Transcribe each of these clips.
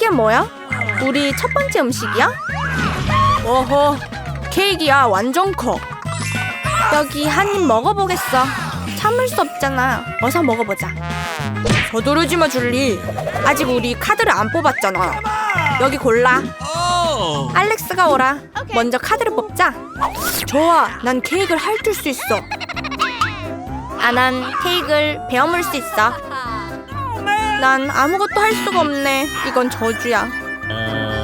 이게 뭐야? 우리 첫 번째 음식이야? 어허, 케이크야 완전 커. 여기 한 입 먹어보겠어. 참을 수 없잖아. 어서 먹어보자. 서두르지 마, 줄리. 아직 우리 카드를 안 뽑았잖아. 여기 골라. 알렉스가 오라. 먼저 카드를 뽑자. 좋아, 난 케이크를 핥을 수 있어. 아, 난 케이크를 베어물 수 있어. 난 아무것도 할 수가 없네. 이건 저주야.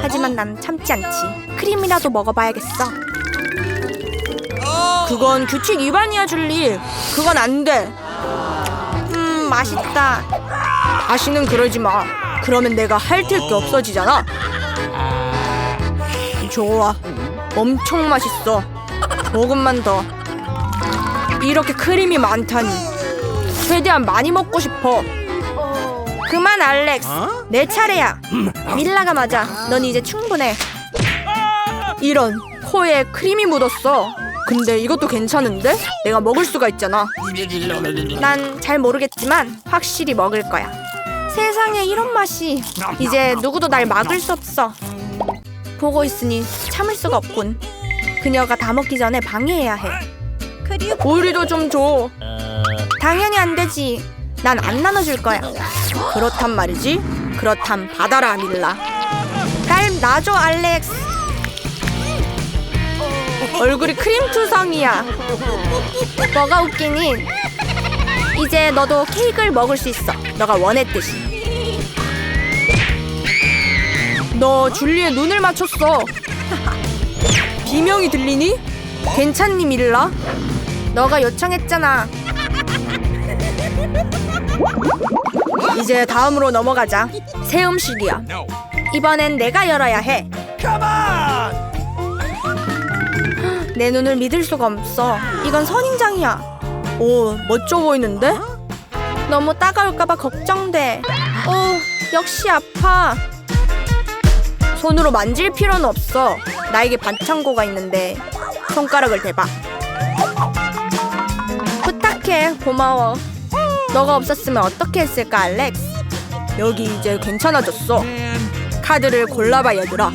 하지만 난 참지 않지. 크림이라도 먹어봐야겠어. 그건 규칙 위반이야, 줄리. 그건 안 돼. 음, 맛있다. 다시는 그러지 마. 그러면 내가 핥을 게 없어지잖아. 좋아. 엄청 맛있어. 조금만 더. 이렇게 크림이 많다니. 최대한 많이 먹고 싶어. 그만 알렉스. 내 차례야. 밀라가 맞아. 넌 이제 충분해. 이런 코에 크림이 묻었어. 근데 이것도 괜찮은데? 내가 먹을 수가 있잖아. 난 잘 모르겠지만 확실히 먹을 거야. 세상에 이런 맛이. 이제 누구도 날 막을 수 없어. 보고 있으니 참을 수가 없군. 그녀가 다 먹기 전에 방해해야 해. 우리도 좀 줘. 당연히 안 되지. 난 안 나눠줄 거야. 그렇단 말이지. 그렇담 받아라 밀라. 날 놔줘 알렉스. 얼굴이 크림 투성이야. 뭐가 웃기니? 이제 너도 케이크를 먹을 수 있어. 너가 원했듯이. 너 줄리의 눈을 맞췄어. 비명이 들리니? 괜찮니 밀라? 너가 요청했잖아. 이제 다음으로 넘어가자. 새 음식이야. 이번엔 내가 열어야 해. 내 눈을 믿을 수가 없어. 이건 선인장이야. 오, 멋져 보이는데? 너무 따가울까봐 걱정돼. 오, 역시 아파. 손으로 만질 필요는 없어. 나에게 반창고가 있는데 손가락을 대봐. 부탁해, 고마워. 너가 없었으면 어떻게 했을까, 알렉스? 여기 이제 괜찮아졌어. 카드를 골라봐, 얘들아.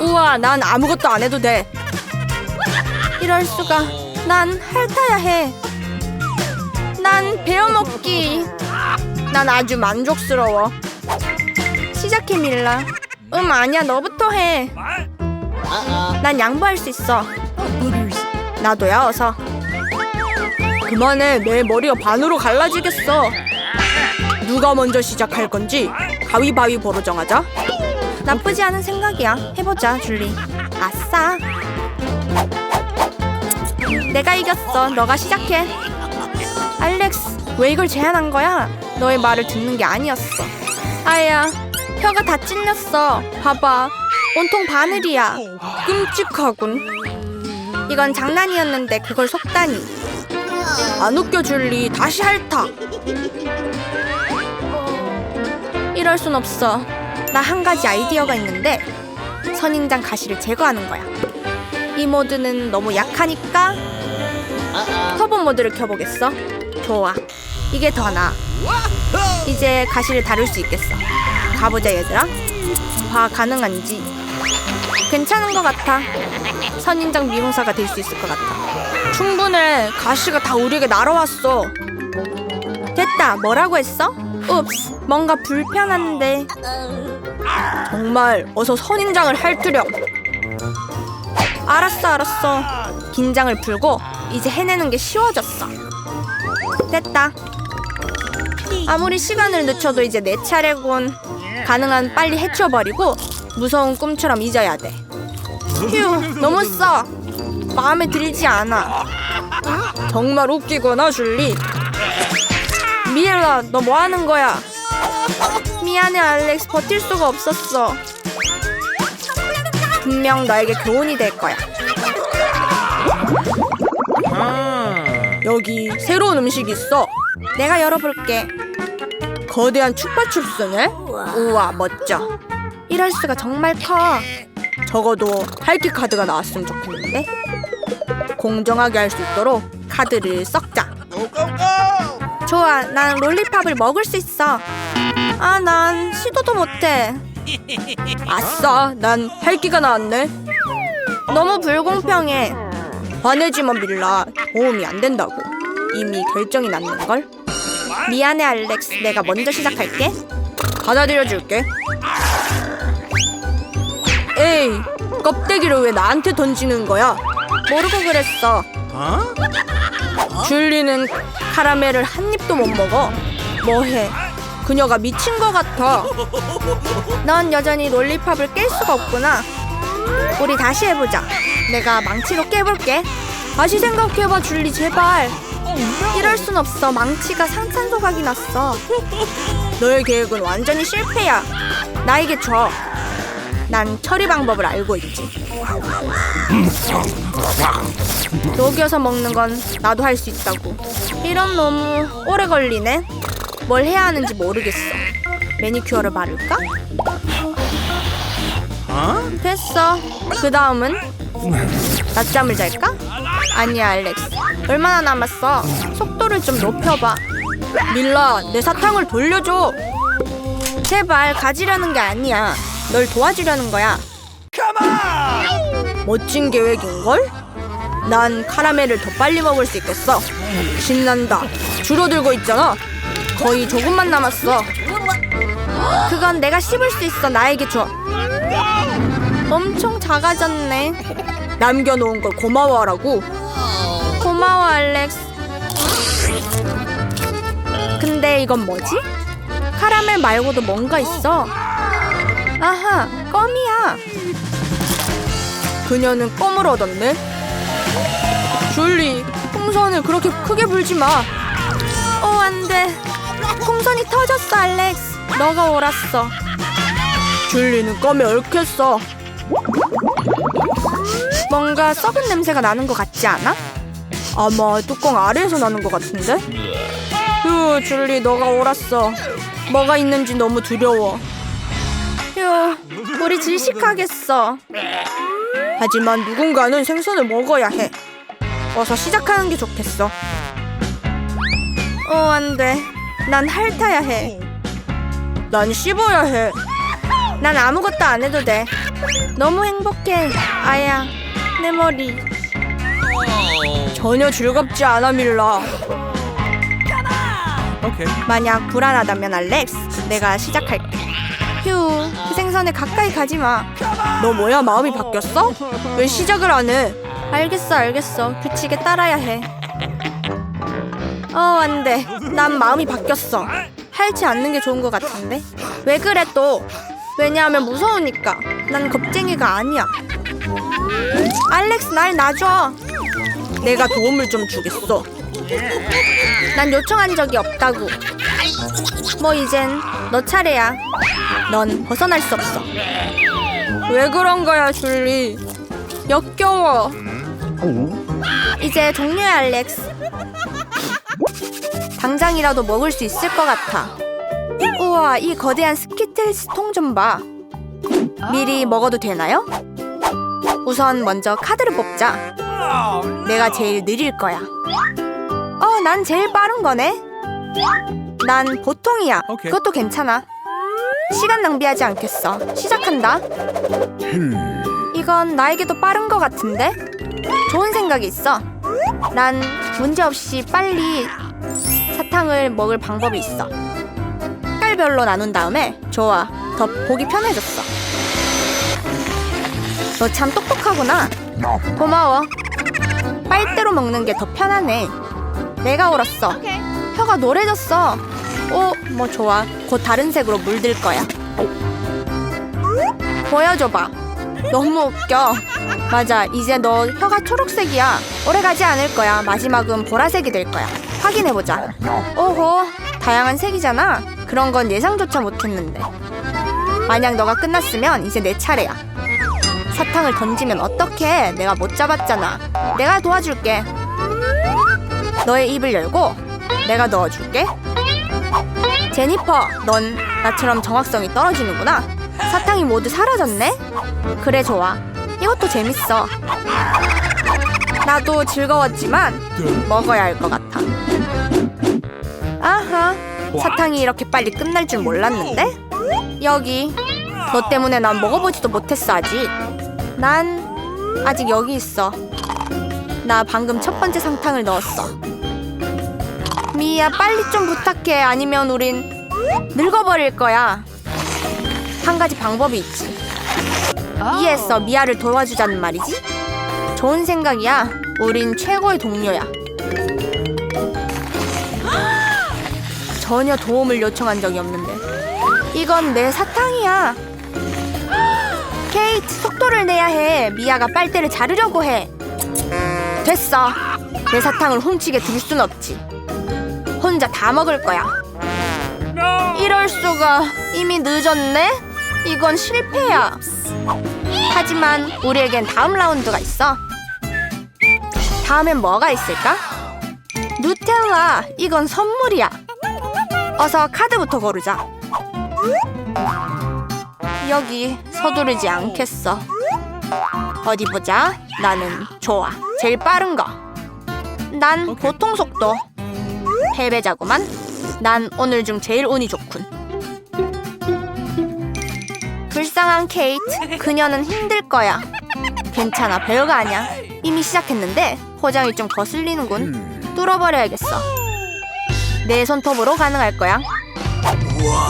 우와, 난 아무것도 안 해도 돼. 이럴 수가. 난 핥아야 해. 난 베어먹기. 난 아주 만족스러워. 시작해, 밀라. 음, 아니야, 너부터 해. 난 양보할 수 있어. 나도야, 어서. 그만해, 내 머리가 반으로 갈라지겠어. 누가 먼저 시작할 건지 가위바위보로 정하자. 나쁘지 않은 생각이야. 해보자, 줄리. 아싸. 내가 이겼어. 너가 시작해. 알렉스, 왜 이걸 제안한 거야? 너의 말을 듣는 게 아니었어. 아야, 혀가 다 찔렸어. 봐봐. 온통 바늘이야. 끔찍하군. 이건 장난이었는데 그걸 속다니. 안 웃겨 줄 리. 다시 핥아. 이럴 순 없어. 나 한 가지 아이디어가 있는데 선인장 가시를 제거하는 거야. 이 모드는 너무 약하니까 터보 모드를 켜보겠어. 좋아. 이게 더 나아. 이제 가시를 다룰 수 있겠어. 가보자 얘들아. 봐 가능한지. 괜찮은 것 같아. 선인장 미용사가 될 수 있을 것 같아. 충분해. 가시가 다 우리에게 날아왔어. 됐다. 뭐라고 했어? 읍스. 뭔가 불편한데. 정말 어서 선인장을 핥으렴. 알았어, 알았어. 긴장을 풀고 이제 해내는 게 쉬워졌어. 됐다. 아무리 시간을 늦춰도 이제 내 차례군. 가능한 빨리 해쳐버리고 무서운 꿈처럼 잊어야 돼. 휴, 너무 써. 마음에 들지 않아. 정말 웃기구나, 줄리. 미엘라, 너 뭐 하는 거야? 미안해, 알렉스. 버틸 수가 없었어. 분명 너에게 교훈이 될 거야. 여기 새로운 음식이 있어. 내가 열어볼게. 거대한 추파춥스네? 우와, 멋져. 이럴 수가 정말 커. 적어도 할퀴 카드가 나왔으면 좋겠는데. 공정하게 할 수 있도록 카드를 섞자. 좋아, 난 롤리팝을 먹을 수 있어. 아, 난 시, 시도도 못해. 아싸, 난 할기가 나왔네. 너무 불공평해. 화내지 마, 밀라. 도움이 안 된다고. 이미 결정이 났는걸? 미안해, 알렉스. 내가 먼저 시작할게. 받아들여줄게. 에이, 껍데기를 왜 나한테 던지는 거야? 모르고 그랬어. 줄리는 카라멜을 한 입도 못 먹어. 뭐해? 그녀가 미친 것 같아. 넌 여전히 롤리팝을 깰 수가 없구나. 우리 다시 해보자. 내가 망치로 깨볼게. 다시 생각해봐, 줄리 제발. 이럴 순 없어. 망치가 상찬소각이 났어. 너의 계획은 완전히 실패야. 나에게 줘. 난 처리 방법을 알고 있지. 녹여서 먹는 건 나도 할 수 있다고. 이런 너무 오래 걸리네. 뭘 해야 하는지 모르겠어. 매니큐어를 바를까? 됐어. 그 다음은 낮잠을 잘까? 아니야, 알렉스. 얼마나 남았어? 속도를 좀 높여봐. 밀라, 내 사탕을 돌려줘. 제발 가지려는 게 아니야. 널 도와주려는 거야. 멋진 계획인걸? 난 카라멜을 더 빨리 먹을 수 있겠어. 신난다. 줄어들고 있잖아. 거의 조금만 남았어. 그건 내가 씹을 수 있어. 나에게 줘. 엄청 작아졌네. 남겨놓은 걸 고마워하라고. 고마워, 알렉스. 근데 이건 뭐지? 카라멜 말고도 뭔가 있어. 아하, 껌이야. 그녀는 껌을 얻었네. 줄리, 풍선을 그렇게 크게 불지 마. 어, 안 돼. 풍선이 터졌어, 알렉스. 너가 옳았어. 줄리는 껌에 얽혔어. 뭔가 썩은 냄새가 나는 것 같지 않아? 아마 뚜껑 아래에서 나는 것 같은데? 휴, 줄리, 너가 옳았어. 뭐가 있는지 너무 두려워. 휴, 우리 질식하겠어. 하지만 누군가는 생선을 먹어야 해. 어서 시작하는 게 좋겠어. 어, 안 돼. 난 핥아야 해. 난 씹어야 해. 난 아무것도 안 해도 돼. 너무 행복해. 아야, 내 머리. 전혀 즐겁지 않아, 밀라. Okay. 만약 불안하다면 알렉스, 내가 시작할게. 휴, 그 생선에 가까이 가지 마. 너 뭐야, 마음이 바뀌었어? 왜 시작을 안 해? 알겠어, 알겠어. 규칙에 따라야 해. 어, 안 돼. 난 마음이 바뀌었어. 할지 않는 게 좋은 것 같은데? 왜 그래, 또? 왜냐하면 무서우니까. 난 겁쟁이가 아니야. 알렉스, 날 놔줘. 내가 도움을 좀 주겠어. 난 요청한 적이 없다고. 뭐 이젠 너 차례야. 넌 벗어날 수 없어. 왜 그런 거야, 줄리? 역겨워. 이제 종료야, 알렉스. 당장이라도 먹을 수 있을 것 같아. 우와, 이 거대한 스키틀스 통 좀 봐. 미리 먹어도 되나요? 우선 먼저 카드를 뽑자. 내가 제일 느릴 거야. 어, 난 제일 빠른 거네. 난 보통이야. 오케이. 그것도 괜찮아. 시간 낭비하지 않겠어. 시작한다. 이건 나에게도 빠른 것 같은데? 좋은 생각이 있어. 난 문제없이 빨리 사탕을 먹을 방법이 있어. 색깔별로 나눈 다음에 좋아. 더 보기 편해졌어. 너 참 똑똑하구나. 고마워. 빨대로 먹는 게 더 편하네. 내가 울었어. 혀가 노래졌어. 오, 뭐 좋아. 곧 다른 색으로 물들 거야. 보여줘봐. 너무 웃겨. 맞아, 이제 너 혀가 초록색이야. 오래 가지 않을 거야. 마지막은 보라색이 될 거야. 확인해보자. 오호, 다양한 색이잖아. 그런 건 예상조차 못했는데. 만약 너가 끝났으면 이제 내 차례야. 사탕을 던지면 어떡해? 내가 못 잡았잖아. 내가 도와줄게. 너의 입을 열고 내가 넣어줄게. 제니퍼, 넌 나처럼 정확성이 떨어지는구나. 사탕이 모두 사라졌네? 그래, 좋아. 이것도 재밌어. 나도 즐거웠지만 먹어야 할 것 같아. 아하, 사탕이 이렇게 빨리 끝날 줄 몰랐는데? 여기. 너 때문에 난 먹어보지도 못했어 아직. 난 아직 여기 있어. 나 방금 첫 번째 상탕을 넣었어. 미야 빨리 좀 부탁해. 아니면 우린 늙어버릴 거야. 한 가지 방법이 있지. 이해했어. 미아를 도와주자는 말이지. 좋은 생각이야. 우린 최고의 동료야. 전혀 도움을 요청한 적이 없는데. 이건 내 사탕이야. 케이트, 속도를 내야 해. 미아가 빨대를 자르려고 해. 됐어. 내 사탕을 훔치게 둘 순 없지. 혼자 다 먹을 거야. 이럴 수가. 이미 늦었네? 이건 실패야. 하지만 우리에겐 다음 라운드가 있어. 다음엔 뭐가 있을까? 누텔라. 이건 선물이야. 어서 카드부터 고르자. 여기 서두르지 않겠어. 어디 보자. 나는 좋아. 제일 빠른 거. 난 보통 속도. 패배자구만. 난 오늘 중 제일 운이 좋군. 불쌍한 케이트. 그녀는 힘들 거야. 괜찮아. 별거 아니야. 이미 시작했는데 포장이 좀 거슬리는군. 뚫어버려야겠어. 내 손톱으로 가능할 거야.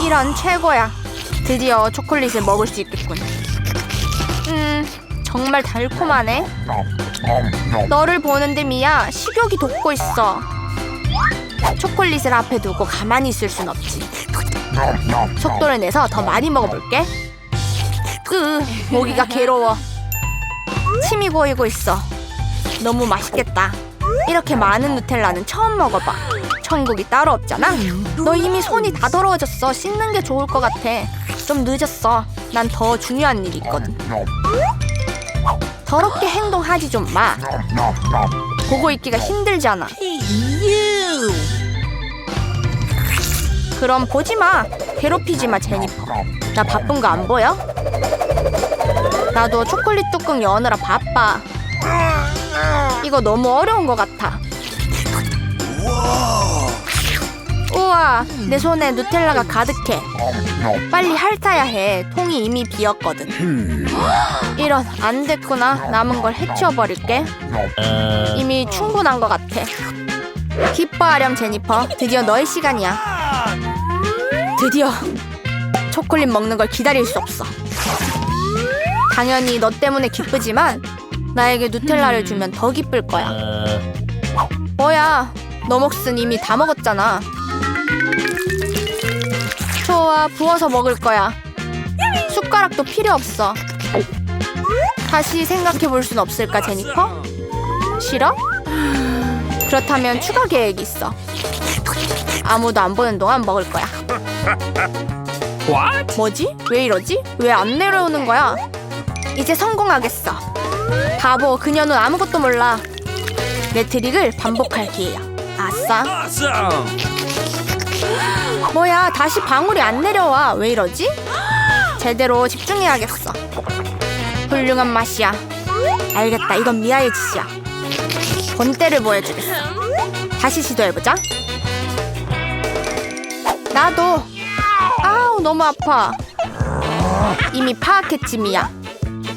이런 최고야. 드디어 초콜릿을 먹을 수 있겠군. 음, 정말 달콤하네. 너를 보는데 미야 식욕이 돋고 있어. 초콜릿을 앞에 두고 가만히 있을 순 없지. 속도를 내서 더 많이 먹어볼게. 으, 모기가 괴로워. 침이 고이고 있어. 너무 맛있겠다. 이렇게 많은 누텔라는 처음 먹어봐. 천국이 따로 없잖아. 너 이미 손이 다 더러워졌어. 씻는 게 좋을 것 같아. 좀 늦었어. 난 더 중요한 일이 있거든. 더럽게 행동하지 좀 마. 보고 있기가 힘들잖아. 그럼 보지 마. 괴롭히지 마, 제니퍼. 나 바쁜 거 안 보여? 나도 초콜릿 뚜껑 여느라 바빠. 이거 너무 어려운 것 같아. 우와, 내 손에 누텔라가 가득해. 빨리 핥아야 해. 통이 이미 비었거든. 이런, 안 됐구나. 남은 걸 해치워버릴게. 이미 충분한 것 같아. 기뻐하렴, 제니퍼. 드디어 너의 시간이야. 드디어 초콜릿 먹는 걸 기다릴 수 없어. 당연히 너 때문에 기쁘지만 나에게 누텔라를 주면 더 기쁠 거야. 뭐야, 너 몫은 이미 다 먹었잖아. 좋아, 부어서 먹을 거야. 숟가락도 필요 없어. 다시 생각해 볼 순 없을까, 제니퍼? 싫어? 그렇다면 추가 계획이 있어. 아무도 안 보는 동안 먹을 거야. What? 뭐지? 왜 이러지? 왜 안 내려오는 거야? 이제 성공하겠어. 바보, 그녀는 아무것도 몰라. 내 트릭을 반복할 기회야. 아싸. Awesome! 뭐야, 다시 방울이 안 내려와. 왜 이러지? 제대로 집중해야겠어. 훌륭한 맛이야. 알겠다, 이건 미아의 짓이야. 본때를 보여주겠어. 다시 시도해보자. 나도. 아우, 너무 아파. 이미 파악했지, 미야.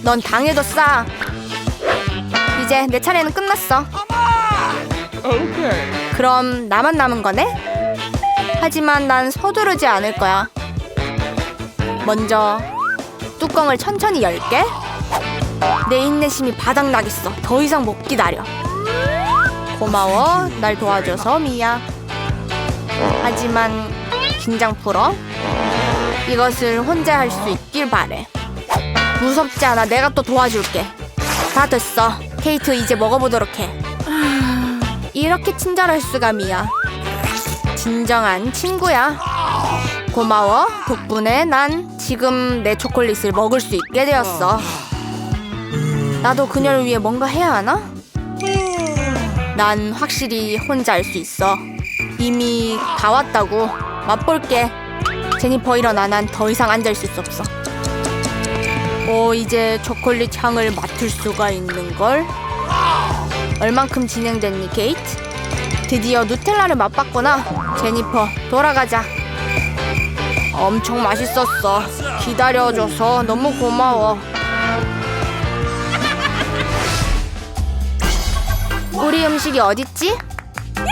넌 당해도 싸. 이제 내 차례는 끝났어. 그럼 나만 남은 거네? 하지만 난 서두르지 않을 거야. 먼저 뚜껑을 천천히 열게. 내 인내심이 바닥나겠어. 더 이상 못 기다려. 고마워. 날 도와줘서 미야. 하지만 긴장 풀어. 이것을 혼자 할 수 있길 바래. 무섭지 않아. 내가 또 도와줄게. 다 됐어. 케이트 이제 먹어보도록 해. 이렇게 친절할 수가 미야. 진정한 친구야. 고마워. 덕분에 난 지금 내 초콜릿을 먹을 수 있게 되었어. 나도 그녀를 위해 뭔가 해야 하나? 난 확실히 혼자 할수 있어. 이미 다 왔다고. 맛볼게. 제니퍼 일어나. 난 더 이상 앉아 있을 수 없어. 오, 이제 초콜릿 향을 맡을 수가 있는 걸. 얼만큼 진행됐니, 케이트? 드디어 누텔라를 맛봤구나. 제니퍼, 돌아가자. 엄청 맛있었어. 기다려줘서 너무 고마워. 우리 음식이 어딨지?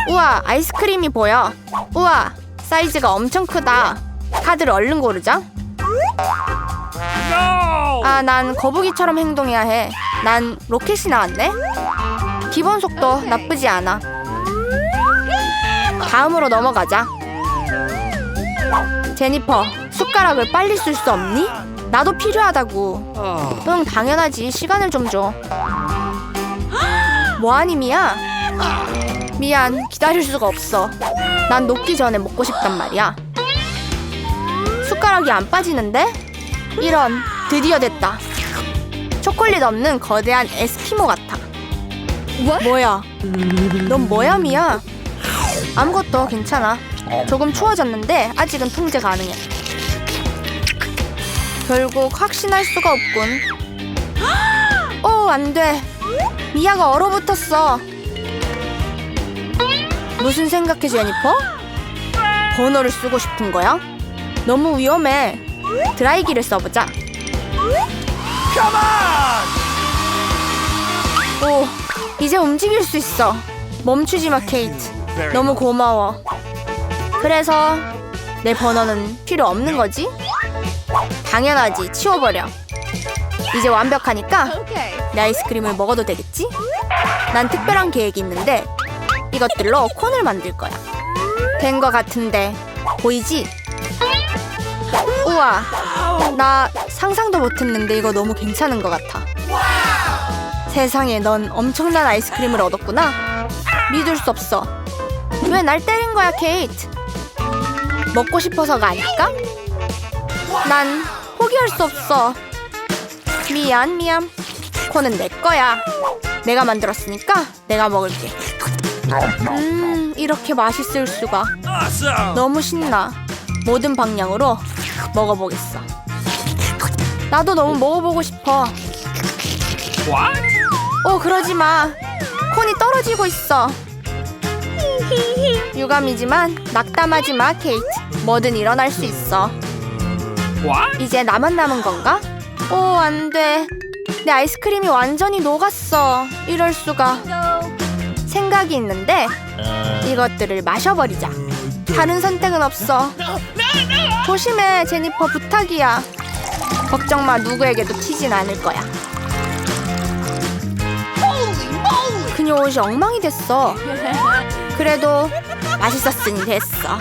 우와, 아이스크림이 보여. 우와, 사이즈가 엄청 크다. 카드를 얼른 고르자. 아, 난 거북이처럼 행동해야 해. 난 로켓이 나왔네. 기본 속도 나쁘지 않아. 다음으로 넘어가자. 제니퍼, 숟가락을 빨리 쓸 수 없니? 나도 필요하다고. 응, 당연하지. 시간을 좀 줘. 뭐하니, 미야? 미안, 기다릴 수가 없어. 난 녹기 전에 먹고 싶단 말이야. 숟가락이 안 빠지는데? 이런, 드디어 됐다. 초콜릿 없는 거대한 에스키모 같아. 뭐야? 넌 뭐야, 미야? 아무것도 괜찮아. 조금 추워졌는데 아직은 통제 가능해. 결국 확신할 수가 없군. 오, 안 돼. 미아가 얼어붙었어. 무슨 생각해, 제니퍼? 번호를 쓰고 싶은 거야? 너무 위험해. 드라이기를 써보자. 오, 이제 움직일 수 있어. 멈추지 마, 케이트. 너무 고마워. 그래서 내 번호는 필요 없는 거지? 당연하지. 치워버려. 이제 완벽하니까 내 아이스크림을 먹어도 되겠지? 난 특별한 계획이 있는데 이것들로 콘을 만들 거야. 된 거 같은데 보이지? 우와, 나 상상도 못했는데 이거 너무 괜찮은 것 같아. 세상에 넌 엄청난 아이스크림을 얻었구나. 믿을 수 없어. 왜 날 때린 거야, 케이트? 먹고 싶어서가 아닐까? 난 포기할 수 없어. 미안, 미안. 콘은 내 거야. 내가 만들었으니까 내가 먹을게. 음, 이렇게 맛있을 수가. 너무 신나. 모든 방향으로 먹어보겠어. 나도 너무 먹어보고 싶어. 오, 그러지 마. 콘이 떨어지고 있어. 유감이지만 낙담하지 마, 케이트. 뭐든 일어날 수 있어. 이제 나만 남은 건가? 오, 안 돼. 내 아이스크림이 완전히 녹았어. 이럴 수가. 생각이 있는데 이것들을 마셔버리자. 다른 선택은 없어. 조심해, 제니퍼 부탁이야. 걱정 마, 누구에게도 튀진 않을 거야. 그녀 옷이 엉망이 됐어. 그래도 맛있었으니 됐어.